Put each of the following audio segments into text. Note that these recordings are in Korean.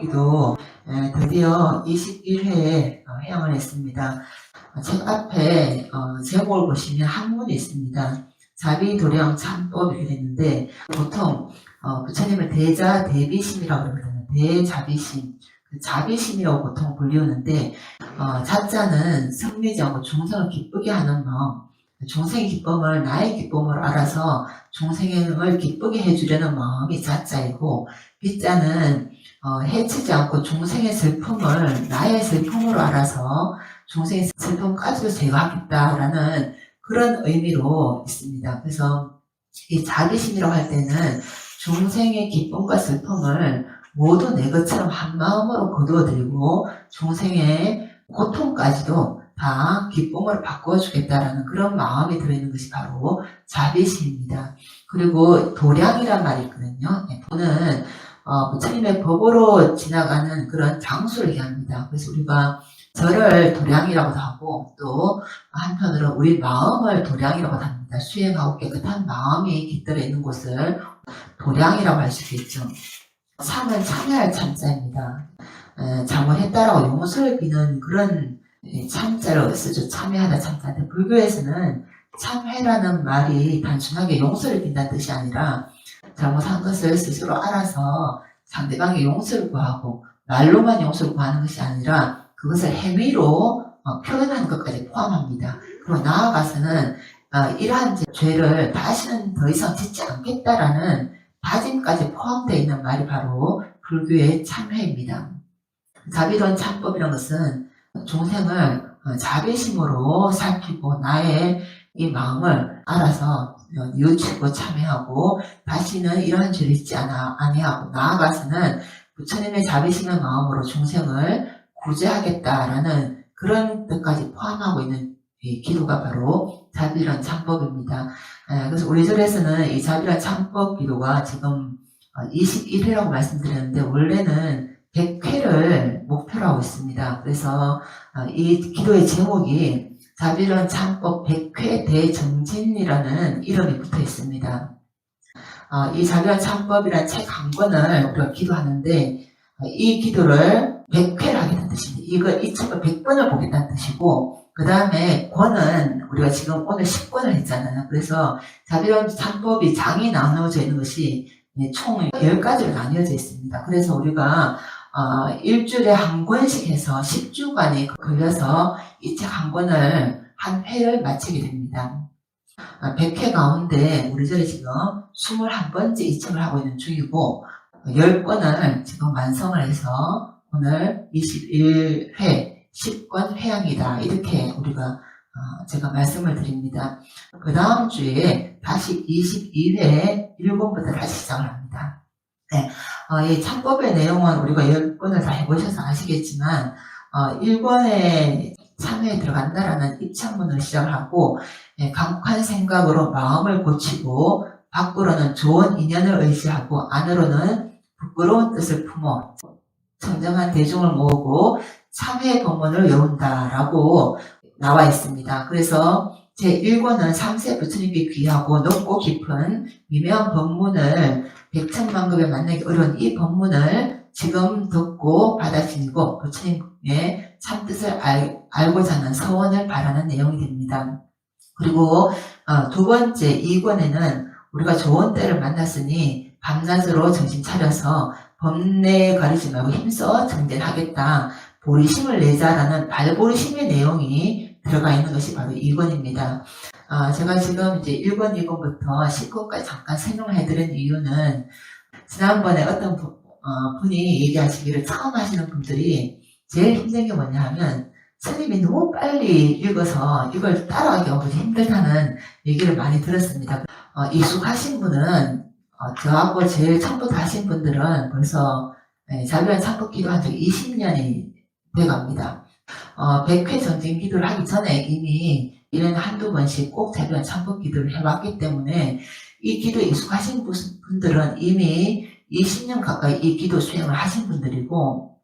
참뽑기도 에, 드디어 21회에 해양을 했습니다. 어, 책 앞에 어, 제목을 보시면 한문이 있습니다. 자비도량 참법 이렇게 됐는데 보통 어, 부처님을 대자 대비심이라고 그러거든요. 대자비심. 그 자비심이라고 보통 불리우는데 어, 자자는 성내지 않고 종성을 기쁘게 하는 마음 종생의 기쁨을 나의 기쁨으로 알아서 종생을 기쁘게 해주려는 마음이 자자이고 비자는 어, 해치지 않고 종생의 슬픔을 나의 슬픔으로 알아서 종생의 슬픔까지도 제거하겠다라는 그런 의미로 있습니다. 그래서 이 자비심이라고 할 때는 종생의 기쁨과 슬픔을 모두 내 것처럼 한 마음으로 거두어들이고 종생의 고통까지도 다 기쁨으로 바꿔주겠다라는 그런 마음이 들어있는 것이 바로 자비심입니다. 그리고 도량이란 말이 있거든요. 네, 도는 어, 부처님의 법으로 지나가는 그런 장수를 얘기합니다. 그래서 우리가 저를 도량이라고도 하고 또 한편으로 우리 마음을 도량이라고 합니다. 수행하고 깨끗한 마음이 깃들어 있는 곳을 도량이라고 할 수 있겠죠. 참은 참여할 참자입니다. 에, 잘못했다라고 용서를 비는 그런 이 참자를 쓰죠. 참여하다 참자인데 불교에서는 참회라는 말이 단순하게 용서를 빈다는 뜻이 아니라 잘못한 것을 스스로 알아서 상대방의 용서를 구하고 말로만 용서를 구하는 것이 아니라 그것을 행위로 어, 표현하는 것까지 포함합니다. 그리고 나아가서는 어, 이러한 죄를 다시는 더 이상 짓지 않겠다라는 다짐까지 포함되어 있는 말이 바로 불교의 참회입니다. 자비로운 참법이라는 것은 종생을 어, 자비심으로 살피고 나의 이 마음을 알아서 어, 뉘우치고 참회하고 다시는 이러한 죄를 짓지 않아, 아니하고 나아가서는 부처님의 자비심의 마음으로 종생을 구제하겠다라는 그런 뜻까지 포함하고 있는 이 기도가 바로 자비란 참법입니다. 에, 그래서 우리 절에서는 이 자비란 참법 기도가 지금 21회라고 말씀드렸는데 원래는 100회를 목표로 하고 있습니다. 그래서 어, 이 기도의 제목이 자비란 참법 100회 대정진이라는 이름이 붙어 있습니다. 어, 이 자비란 참법이라는 책 한 권을 우리가 기도하는데 어, 이 기도를 100회를 하겠다는 뜻입니다. 이거 이 책을 100번을 보겠다는 뜻이고 그 다음에 권은 우리가 지금 오늘 10권을 했잖아요. 그래서 자비란 참법이 장이 나누어져 있는 것이 예, 총 10가지로 나뉘어져 있습니다. 그래서 우리가 어, 일주일에 한 권씩 해서 10주간에 걸려서 이 책 한 권을 한 회를 마치게 됩니다. 어, 100회 가운데 우리 절에 지금 21번째 이 책을 하고 있는 중이고 10권을 지금 완성을 해서 오늘 21회 10권 회양이다 이렇게 우리가 어, 제가 말씀을 드립니다. 그 다음 주에 다시 22회 1권부터 다시 시작을 합니다. 네, 어, 이 참법의 내용은 우리가 10권을 다 해보셔서 아시겠지만 어, 1권에 참여에 들어간다라는 입창문을 시작하고 예, 강국한 생각으로 마음을 고치고 밖으로는 좋은 인연을 의지하고 안으로는 부끄러운 뜻을 품어 청정한 대중을 모으고 참회 법문을 외운다라고 나와 있습니다. 그래서 제1권은 3세 부처님께 귀하고 높고 깊은 미묘한 법문을 백천만급에 만나기 어려운 이 법문을 지금 듣고 받아들이고 부처님의 참뜻을 알, 알고자 하는 서원을 바라는 내용이 됩니다. 그리고 어, 두 번째 2권에는 우리가 좋은 때를 만났으니 밤낮으로 정신 차려서 법내에 가리지 말고 힘써 정진하겠다. 보리심을 내자라는 발보리심의 내용이 들어가 있는 것이 바로 2권입니다. 아, 제가 지금 이제 1권, 2권부터 10권까지 잠깐 설명을 해드린 이유는 지난번에 어떤 부- 어, 분이 얘기하시기를 처음 하시는 분들이 제일 힘든 게 뭐냐 하면 스님이 너무 빨리 읽어서 이걸 따라가기 너무 힘들다는 얘기를 많이 들었습니다. 어, 익숙하신 분은 어, 저하고 제일 처음부터 하신 분들은 벌써 네, 자비한 참법 기도한 지 20년이 돼갑니다. 어, 100회 전쟁 기도를 하기 전에 이미 1년에 한두 번씩 꼭 자비한 참법 기도를 해왔기 때문에 이 기도에 익숙하신 분- 분들은 이미 20년 가까이 이 기도 수행을 하신 분들이고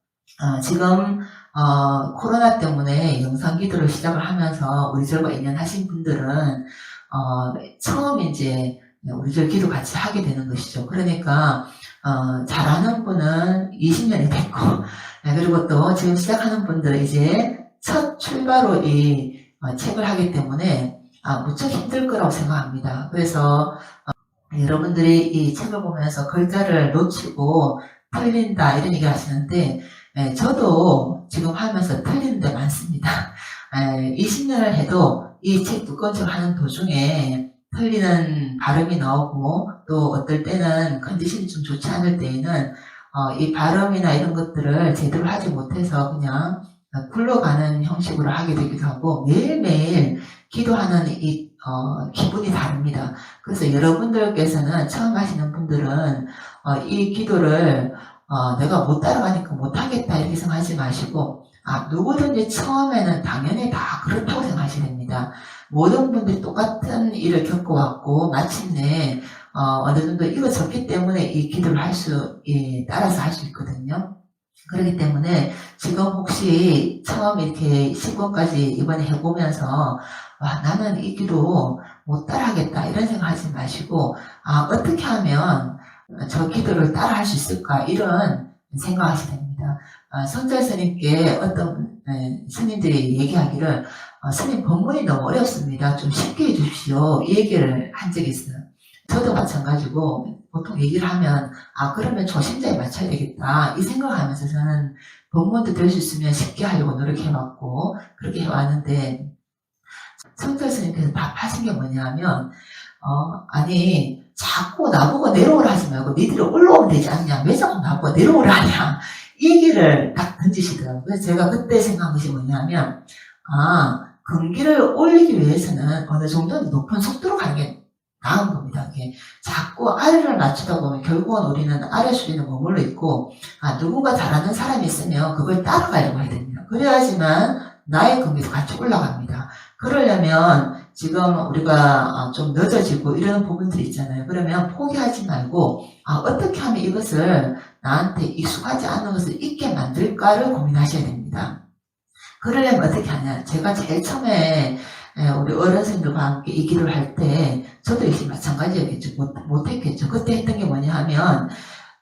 어, 지금 어, 코로나 때문에 영상 기도를 시작을 하면서 우리 절과 인연 하신 분들은 어, 처음 이제 우리 절 기도 같이 하게 되는 것이죠. 그러니까 어, 잘하는 분은 20년이 됐고, 네, 그리고 또 지금 시작하는 분들 이제 첫 출발로 이 어, 책을 하기 때문에 아, 무척 힘들 거라고 생각합니다. 그래서 어, 여러분들이 이 책을 보면서 글자를 놓치고 틀린다 이런 얘기 하시는데 예, 저도 지금 하면서 틀리는 데 많습니다. 예, 20년을 해도 이책책 하는 도중에 틀리는 발음이 나오고 또 어떨 때는 컨디션이 좀 좋지 않을 때에는 어, 이 발음이나 이런 것들을 제대로 하지 못해서 그냥 굴러가는 형식으로 하게 되기도 하고 매일매일 기도하는 이 어, 기분이 다릅니다. 그래서 여러분들께서는 처음 하시는 분들은 어, 이 기도를 어, 내가 못 따라가니까 못하겠다 이렇게 생각하지 마시고 아, 누구든지 처음에는 당연히 다 그렇다고 생각하셔야 됩니다. 모든 분들이 똑같은 일을 겪어왔고 마침내 어, 어느 정도 이거졌기 때문에 이 기도를 할 수, 예, 따라서 할 수 있거든요. 그렇기 때문에 지금 혹시 처음 이렇게 10권까지 이번에 해보면서 와, 나는 이 기도 못 따라하겠다 이런 생각 하지 마시고 아, 어떻게 하면 저 기도를 따라 할 수 있을까 이런 생각하셔야 됩니다. 아, 성자 스님께 어떤 에, 스님들이 얘기하기를 아, 스님 본문이 너무 어렵습니다. 좀 쉽게 해주십시오. 이 얘기를 한 적이 있어요. 저도 마찬가지고 보통 얘기를 하면 아 그러면 초심자에 맞춰야 되겠다. 이 생각하면서 저는 본문도 될 수 있으면 쉽게 하려고 노력해왔고 그렇게 해왔는데 성자 스님께서 답하신 게 뭐냐면 어 아니 자꾸 나보고 내려오라 하지 말고 니들이 올라오면 되지 않냐. 왜 자꾸 나보고 내려오라 하냐. 이 얘기를 딱 던지시더라고요. 그래서 제가 그때 생각한 것이 뭐냐면 아 금기를 올리기 위해서는 어느 정도는 높은 속도로 가는 게 나은 겁니다. 이게 자꾸 아래를 낮추다 보면 결국은 우리는 아래 수리는 머물러 있고 아 누군가 잘하는 사람이 있으면 그걸 따라가려고 해야 됩니다. 그래야지만 나의 금기도 같이 올라갑니다. 그러려면 지금 우리가 아, 좀 늦어지고 이런 부분들이 있잖아요. 그러면 포기하지 말고 아, 어떻게 하면 이것을 나한테 익숙하지 않은 것을 잊게 만들까를 고민하셔야 됩니다. 그러려면 어떻게 하냐. 제가 제일 처음에 예, 우리 어른들과 함께 이 길을 할때 저도 역시 마찬가지였겠죠. 못, 못했겠죠. 그때 했던 게 뭐냐 하면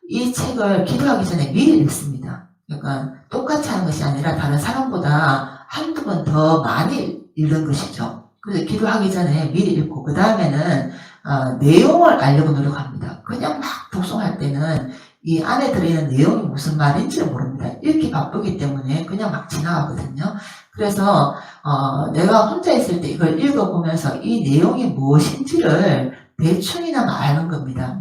이 책을 기도하기 전에 미리 읽습니다. 그러니까 똑같이 하는 것이 아니라 다른 사람보다 한두 번 더 많이 읽는 것이죠. 그래서 기도하기 전에 미리 읽고 그 다음에는 어, 내용을 알려고 노력합니다. 그냥 막 독송할 때는 이 안에 들어있는 내용이 무슨 말인지 모릅니다. 읽기 바쁘기 때문에 그냥 막 지나가거든요. 그래서 어, 내가 혼자 있을 때 이걸 읽어보면서 이 내용이 무엇인지를 대충이나마 아는 겁니다.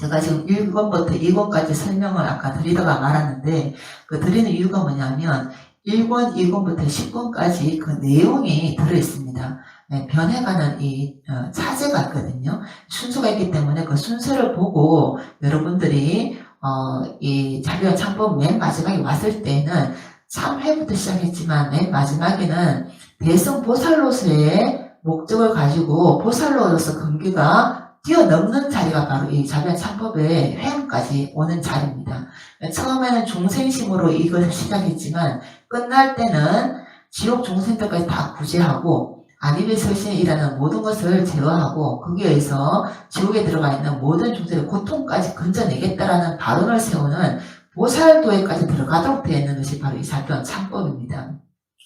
제가 지금 1권부터 2권까지 설명을 아까 드리다가 말았는데 그 드리는 이유가 뭐냐면 1권, 2권부터 10권까지 그 내용이 들어있습니다. 네, 변해가는 이 어, 차제가 있거든요. 순서가 있기 때문에 그 순서를 보고 여러분들이 어, 이 자료와 창법 맨 마지막에 왔을 때는 3회부터 시작했지만 맨 마지막에는 대성 보살로서의 목적을 가지고 보살로로서 근기가 뛰어넘는 자리가 바로 이 자변 창법의 회원까지 오는 자리입니다. 처음에는 종생심으로 이것을 시작했지만 끝날 때는 지옥 종생들까지 다 구제하고 아니메 설신이라는 모든 것을 제어하고 거기에 의해서 지옥에 들어가 있는 모든 종들의 고통까지 건져내겠다라는 발언을 세우는 보살도에까지 들어가도록 되어 있는 것이 바로 이 사변 창법입니다.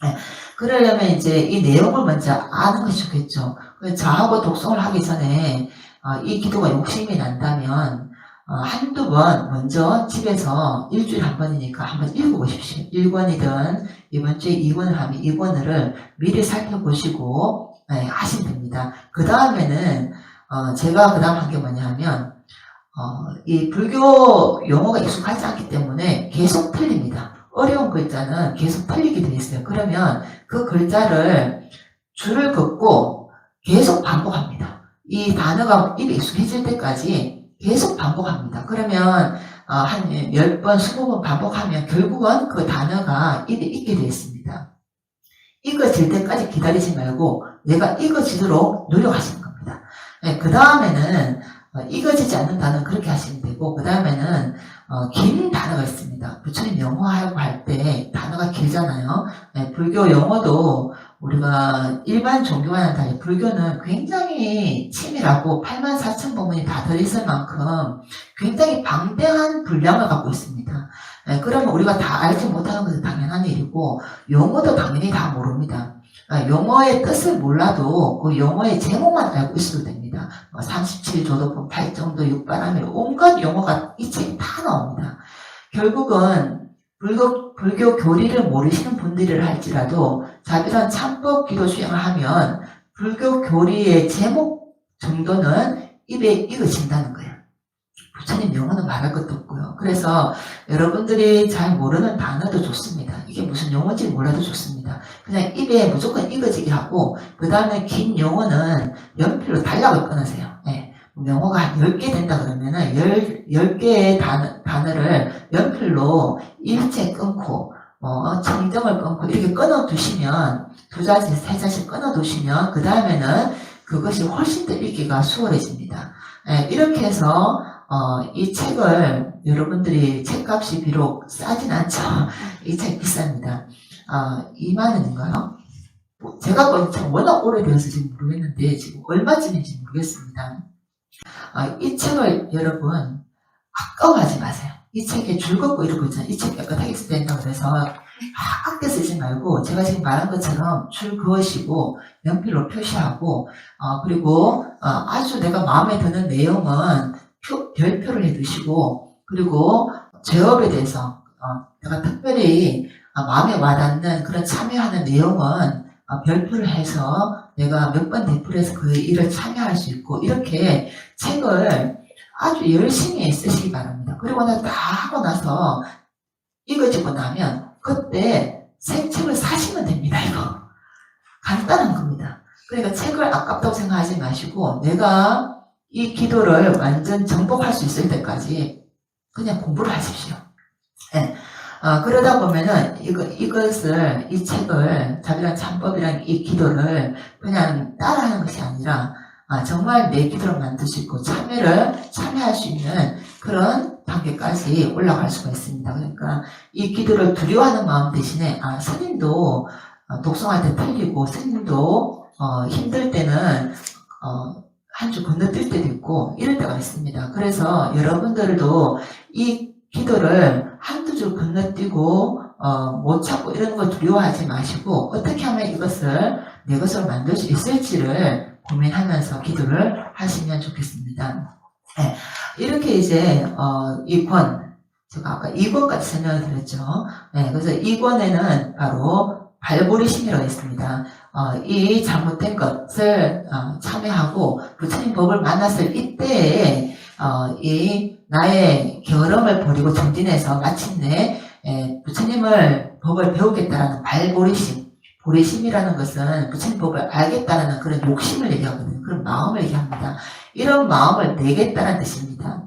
네. 그러려면 이제 이 내용을 먼저 아는 것이 좋겠죠. 저하고 독송을 하기 전에 어, 이 기도가 욕심이 난다면 어, 한두 번 먼저 집에서 일주일에 한 번이니까 한번 읽어보십시오. 1권이든 이번 주에 2권을 하면 2권을 미리 살펴보시고 네, 하시면 됩니다. 그 다음에는 어, 제가 그 다음 한 게 뭐냐 하면 어, 이 불교 용어가 익숙하지 않기 때문에 계속 틀립니다. 어려운 글자는 계속 틀리게 되어 있어요. 그러면 그 글자를 줄을 긋고 계속 반복합니다. 이 단어가 입에 익숙해질 때까지 계속 반복합니다. 그러면 어, 한 10번, 20번 반복하면 결국은 그 단어가 입에 익게 되어 있습니다. 익어질 때까지 기다리지 말고 내가 익어지도록 노력하시는 겁니다. 네, 그 다음에는 어, 익어지지 않는 단어는 그렇게 하시면 되고 그 다음에는 어, 긴 단어가 있습니다. 부처님 영어하고 할 때 단어가 길잖아요. 네, 불교 영어도 우리가 일반 종교와는 달리 불교는 굉장히 치밀하고 8만 4천 법문이 다 들어있을 만큼 굉장히 방대한 분량을 갖고 있습니다. 예, 그러면 우리가 다 알지 못하는 것은 당연한 일이고 용어도 당연히 다 모릅니다. 아, 용어의 뜻을 몰라도 그 용어의 제목만 알고 있어도 됩니다. 37조도품, 8정도, 육바람일 온갖 용어가 이 책에 다 나옵니다. 결국은 불교, 불교 교리를 모르시는 분들이라 할지라도 자비란 참법 기도 수행을 하면 불교 교리의 제목 정도는 입에 익어진다는 거예요. 부처님 용어는 말할 것도 없고요. 그래서 여러분들이 잘 모르는 단어도 좋습니다. 이게 무슨 용어인지 몰라도 좋습니다. 그냥 입에 무조건 익어지게 하고 그 다음에 긴 용어는 연필로 단락을 끊으세요. 예. 용어가 한 10개 된다 그러면은 10, 10개의 단어, 단어를 연필로 일체 끊고 뭐 청정을 끊고 이렇게 끊어 두시면 두 자씩 세 자씩 끊어 두시면 그 다음에는 그것이 훨씬 더 읽기가 수월해집니다. 예, 이렇게 해서 어, 이 책을 여러분들이 책값이 비록 싸진 않죠. 이 책 비쌉니다. 아, 2만 원인가요? 뭐 제가 건참 워낙 오래되어서 지금 모르겠는데 지금 얼마쯤인지 모르겠습니다. 아, 이 책을 여러분 아까워하지 마세요. 이 책에 줄 긋고 이러고 있잖아요. 이책 깨끗하게 써야 된다 그래서 아, 아껴 쓰지 말고 제가 지금 말한 것처럼 줄 그으시고 연필로 표시하고 어, 그리고 어, 아주 내가 마음에 드는 내용은 표- 별표를 해두시고 그리고 제업에 대해서 어, 내가 특별히 어, 마음에 와닿는 그런 참여하는 내용은 어, 별표를 해서 내가 몇 번 대풀해서 그 일을 참여할 수 있고 이렇게 책을 아주 열심히 쓰시기 바랍니다. 그리고 나다 하고 나서 읽어지고 나면 그때 새 책을 사시면 됩니다. 이거 간단한 겁니다. 그러니까 책을 아깝다고 생각하지 마시고 내가 이 기도를 완전 정복할 수 있을 때까지 그냥 공부를 하십시오. 예. 아, 그러다 보면은 이거, 이것을, 이 책을, 자비란 참법이란 이 기도를 그냥 따라하는 것이 아니라 아, 정말 내 기도를 만드시고 참여를 참여할 수 있는 그런 단계까지 올라갈 수가 있습니다. 그러니까 이 기도를 두려워하는 마음 대신에 아, 스님도 어, 독성할 때 틀리고 스님도 어, 힘들 때는 어, 한 주 건너뛸 때도 있고 이럴 때가 있습니다. 그래서 여러분들도 이 기도를 한두 줄 건너뛰고 어, 못 찾고 이런 거 두려워하지 마시고 어떻게 하면 이것을 내 것으로 만들 수 있을지를 고민하면서 기도를 하시면 좋겠습니다. 네, 이렇게 이제 어, 이 권, 제가 아까 2권까지 설명을 드렸죠. 네, 그래서 2권에는 바로 발보리심이라고 있습니다. 어, 이 잘못된 것을 어, 참여하고 부처님 법을 만났을 이때에 어, 이 나의 결함을 버리고 정진해서 마침내 에, 부처님을 법을 배우겠다라는 발보리심, 보리심이라는 것은 부처님 법을 알겠다라는 그런 욕심을 얘기하거든요. 그런 마음을 얘기합니다. 이런 마음을 내겠다는 뜻입니다.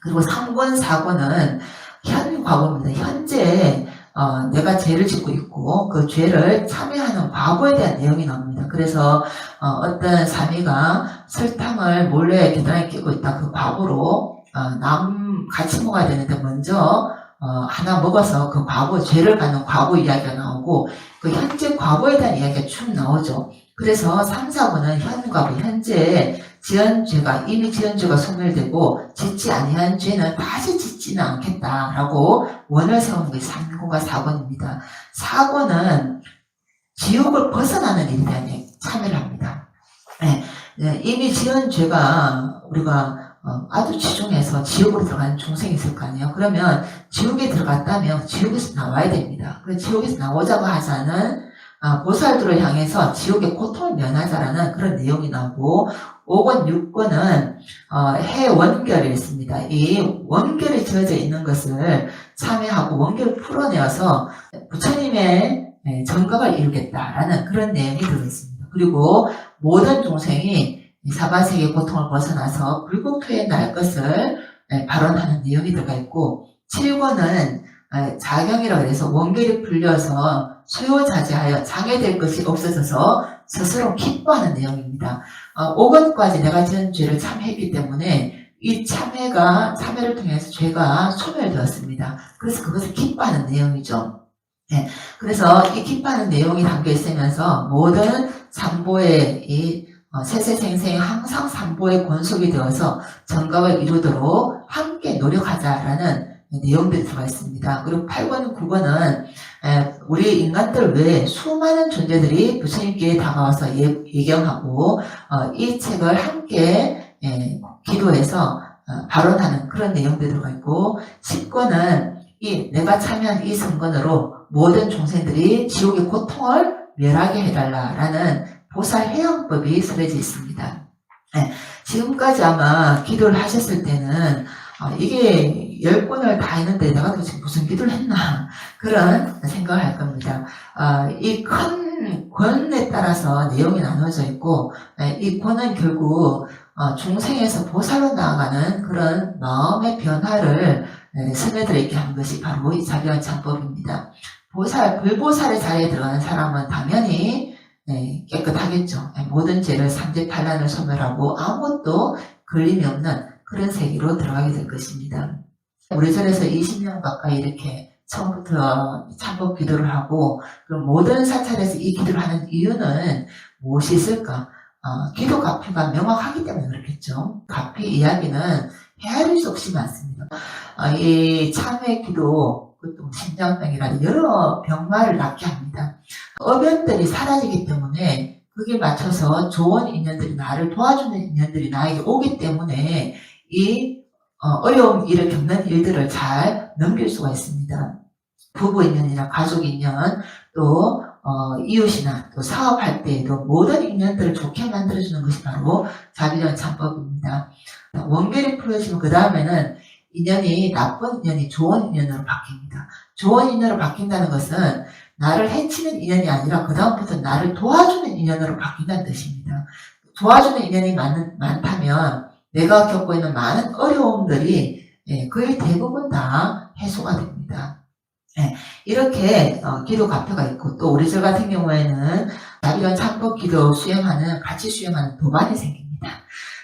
그리고 3권, 4권은 현 과거입니다. 현재 어, 내가 죄를 짓고 있고 그 죄를 참여하는 과거에 대한 내용이 나옵니다. 그래서 어, 떤 사미가 설탕을 몰래 계단에 끼고 있다. 그 과거로 어, 남 같이 먹어야 되는데 먼저 어, 하나 먹어서 그 과거 죄를 갖는 과거 이야기가 나오고 그 현재 과거에 대한 이야기가 쭉 나오죠. 그래서 3, 4권은 현 과거, 현재 지은 죄가 이미 지은 죄가 소멸되고 짓지 아니한 죄는 다시 짓지는 않겠다라고 원을 세우는 게 3권과 4권입니다. 4권은 지옥을 벗어나는 일에 대한 참여를 합니다. 네, 네, 이미 지은 죄가 우리가 어, 아주 지중해서 지옥으로 들어가는 중생이 있을 거 아니에요. 그러면 지옥에 들어갔다면 지옥에서 나와야 됩니다. 그 지옥에서 나오자고 하자는 아, 보살들을 향해서 지옥의 고통을 면하자라는 그런 내용이 나오고 5권, 6권은 어, 해 원결이 있습니다. 이 원결이 지어져 있는 것을 참여하고 원결을 풀어내어서 부처님의 예, 정각을 이루겠다라는 그런 내용이 들어있습니다. 그리고 모든 중생이 이 사바세계의 고통을 벗어나서 불국토에 날 것을 예, 발언하는 내용이 들어가 있고 7권은 예, 자경이라고 해서 원결이 풀려서 수요자제하여 장애될 것이 없어져서 스스로 기뻐하는 내용입니다. 어, 5권까지 내가 지은 죄를 참회했기 때문에 이 참회가 참회를 통해서 죄가 소멸되었습니다. 그래서 그것을 기뻐하는 내용이죠. 그래서 이 기뻐하는 내용이 담겨 있으면서 모든 산보의 이 어, 세세생생 항상 산보의 권속이 되어서 정각을 이루도록 함께 노력하자라는 내용들이 들어가 있습니다. 그리고 8권, 9권은 우리 인간들 외에 수많은 존재들이 부처님께 다가와서 예, 예경하고 어, 이 책을 함께 예, 기도해서 어, 발언하는 그런 내용들이 들어가 있고 10권은 이 내가 참여한 이 선건으로 모든 종생들이 지옥의 고통을 멸하게 해달라라는 보살 회양법이 쓰여져 있습니다. 네, 지금까지 아마 기도를 하셨을 때는 어, 이게 열 권을 다 했는데 내가 도대체 무슨 기도를 했나 그런 생각을 할 겁니다. 어, 이큰 권에 따라서 내용이 나눠져 있고 네, 이 권은 결국 어, 중생에서 보살로 나아가는 그런 마음의 변화를 네, 스며들어 있게 한 것이 바로 이 자비한 창법입니다. 보살, 불보살의 자리에 들어가는 사람은 당연히 네, 깨끗하겠죠. 네, 모든 죄를 삼재팔란을 소멸하고 아무것도 걸림이 없는 그런 세계로 들어가게 될 것입니다. 절에서 20년 가까이 이렇게 처음부터 참법 기도를 하고 그럼 모든 사찰에서 이 기도를 하는 이유는 무엇이 있을까? 어, 기도 가피가 명확하기 때문에 그렇겠죠. 가피 이야기는 헤아릴 수 없이 많습니다. 어, 이 참회 기도, 그것도 심장병이라는 여러 병마를 낫게 합니다. 어변들이 사라지기 때문에 그게 맞춰서 좋은 인연들이 나를 도와주는 인연들이 나에게 오기 때문에 이 어, 려움 일을 겪는 일들을 잘 넘길 수가 있습니다. 부부 인연이나 가족 인연, 또 어, 이웃이나 또 사업할 때에도 모든 인연들을 좋게 만들어주는 것이 바로 자비련 참법입니다. 원결이 풀어지면 그 다음에는 인연이 나쁜 인연이 좋은 인연으로 바뀝니다. 좋은 인연으로 바뀐다는 것은 나를 해치는 인연이 아니라 그 다음부터 나를 도와주는 인연으로 바뀐다는 뜻입니다. 도와주는 인연이 많, 많다면 내가 겪고 있는 많은 어려움들이 예, 거의 대부분 다 해소가 됩니다. 예, 이렇게 어, 기도 가표가 있고 또 우리 절 같은 경우에는 자비련 참법 기도 수행하는 같이 수행하는 도반이 생깁니다.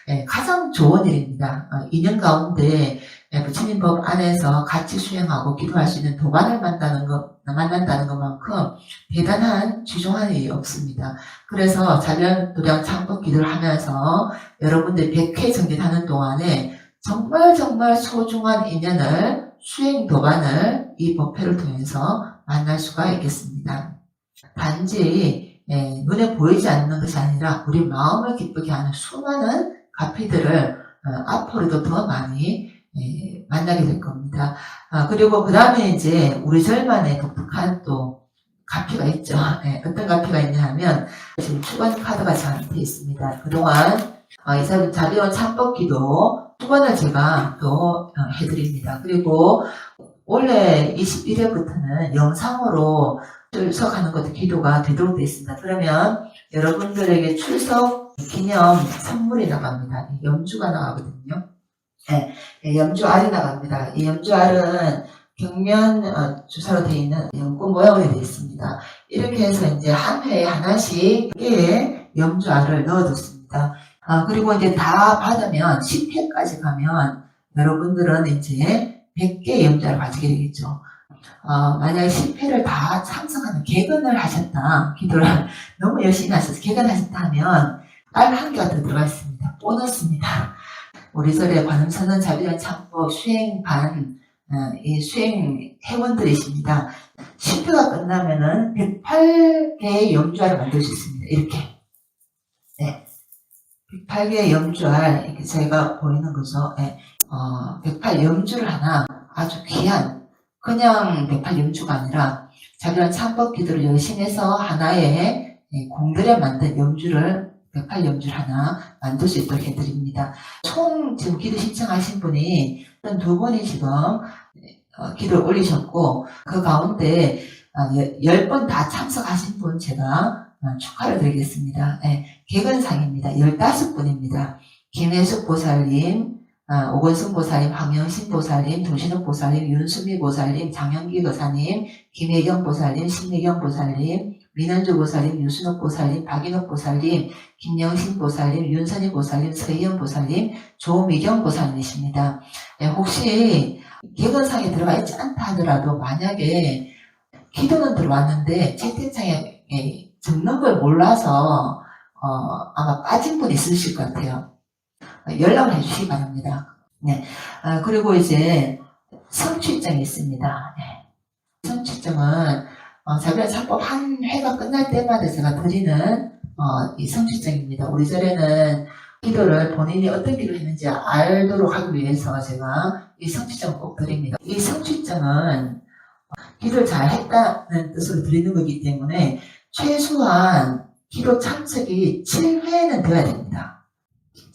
예, 가장 좋은 일입니다. 어, 2년 가운데 예, 부처님 법 안에서 같이 수행하고 기도할 수 있는 도반을 만나는 것, 만난다는 것만큼 대단한 주종한 일이 없습니다. 그래서 자변 도량 창법 기도를 하면서 여러분들 100회 정진하는 동안에 정말 정말 소중한 인연을 수행 도반을 이 법회를 통해서 만날 수가 있겠습니다. 단지 예, 눈에 보이지 않는 것이 아니라 우리 마음을 기쁘게 하는 수많은 가피들을 어, 앞으로도 더 많이 예, 만나게 될 겁니다. 아, 그리고 그 다음에 이제 우리 절만의 독특한 또 가피가 있죠. 예, 어떤 가피가 있냐 하면 지금 추관 카드가 저한테 있습니다. 그동안 어, 이사님 자비원 참법기도 추관을 제가 또 어, 해드립니다. 그리고 원래 21회부터는 영상으로 출석하는 것도 기도가 되도록 되어 있습니다. 그러면 여러분들에게 출석 기념 선물이 나갑니다. 염주가 나가거든요. 네, 염주 알이 나갑니다. 이 염주 알은 경면 어, 주사로 되어 있는 연꽃 모양으로 되어 있습니다. 이렇게 해서 이제 한 회에 하나씩 깨 염주 알을 넣어뒀습니다. 아, 그리고 이제 다 받으면 10회까지 가면 여러분들은 이제 100개의 염주알을 가지게 되겠죠. 어, 만약에 10회를 다 참석하는 개근을 하셨다, 기도를 너무 열심히 하셔서 개근하셨다 하면 딸 한 개가 더 들어가 있습니다. 보너스입니다. 우리 절에 관음선언 자비란 창법 수행반 어, 이 수행 회원들이십니다. 10회가 끝나면은 108개의 염주알을 만들 수 있습니다. 이렇게. 네. 108개의 염주알, 이렇게 저희가 보이는 거죠. 네. 어, 108 염주를 하나 아주 귀한, 그냥 108 염주가 아니라 자비란 창법 기도를 열심히 해서 하나의 예, 공들여 만든 염주를 108 염주를 하나 만들 수 있도록 해드립니다. 총 지금 기도 신청하신 분이 두 분이 지금 어, 기도를 올리셨고 그 가운데 어, 10번 다 참석하신 분 제가 어, 축하를 드리겠습니다. 네, 개근상입니다. 15분입니다. 김혜숙 보살님, 아, 오건승 보살님, 황영신 보살님, 도신욱 보살님, 윤수미 보살님, 장영기 교사님, 김혜경 보살님, 신미경 보살님, 민원주 보살님, 유순옥 보살님, 박인옥 보살님, 김영신 보살님, 윤선희 보살님, 서희연 보살님, 조미경 보살님이십니다. 네, 혹시 개근상에 들어가 있지 않다 하더라도 만약에 기도는 들어왔는데 채팅창에 예, 적는 걸 몰라서 어, 아마 빠진 분 있으실 것 같아요. 어, 연락을 해주시기 바랍니다. 네. 아, 그리고 이제 성취증이 있습니다. 네. 성취증은 어, 자비라 창법 한 회가 끝날 때마다 제가 드리는 어, 이 성취증입니다. 우리 절에는 기도를 본인이 어떤 기도를 했는지 알도록 하기 위해서 제가 이 성취증을 꼭 드립니다. 이 성취증은 기도를 잘 했다는 뜻으로 드리는 거기 때문에 최소한 기도 참석이 7회는 되어야 됩니다.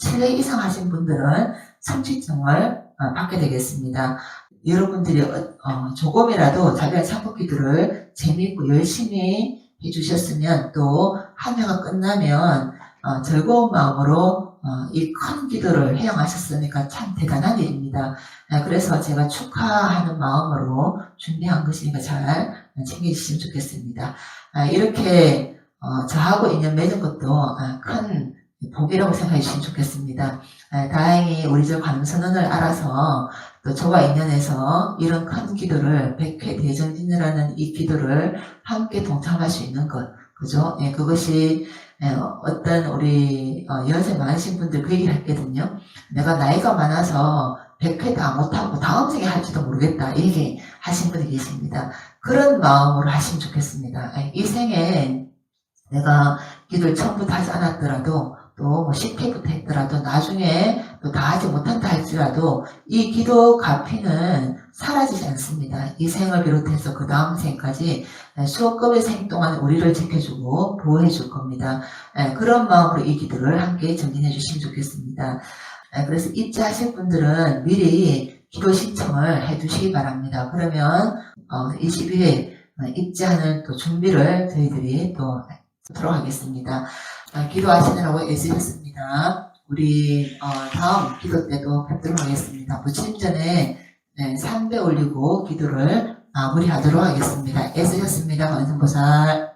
7회 이상 하신 분들은 성취증을 어, 받게 되겠습니다. 여러분들이 어, 어, 조금이라도 자기의 창법 기도를 재미있고 열심히 해주셨으면 또한 회가 끝나면 어, 즐거운 마음으로 이큰 기도를 해양하셨으니까 참 대단한 일입니다. 아, 그래서 제가 축하하는 마음으로 준비한 것이니까 잘 챙겨주시면 좋겠습니다. 아, 이렇게 어, 저하고 인연 맺은 것도 아, 큰 복이라고 생각해 주시면 좋겠습니다. 아, 다행히 우리 저 관선언을 알아서 또 저와 인연해서 이런 큰 기도를 백회 대정진이라는 이 기도를 함께 동참할 수 있는 것, 그죠? 예, 그것이 예, 어떤 우리 어, 연세 많으신 분들 그 얘기를 했거든요. 내가 나이가 많아서 100회 다 못하고 다음 생에 할지도 모르겠다. 이렇게 하신 분이 계십니다. 그런 마음으로 하시면 좋겠습니다. 예, 이 생에 내가 기도를 처음부터 하지 않았더라도 또뭐 10회부터 했더라도 나중에 또다 하지 못한다 할지라도 이 기도 가피는 사라지지 않습니다. 이 생을 비롯해서 그 다음 생까지 수억급의 생 동안 우리를 지켜주고 보호해 줄 겁니다. 예, 그런 마음으로 이 기도를 함께 정진해 주시면 좋겠습니다. 예, 그래서 입주하실 분들은 미리 기도 신청을 해 주시기 바랍니다. 그러면 22회 입주하는 또 준비를 저희들이 또 하도록 하겠습니다. 아, 기도하시느라고 애쓰셨습니다. 우리 어, 다음 기도 때도 뵙도록 하겠습니다. 부침 전에 네, 3배 올리고 기도를 마무리하도록 하겠습니다. 애쓰셨습니다. 원성보살.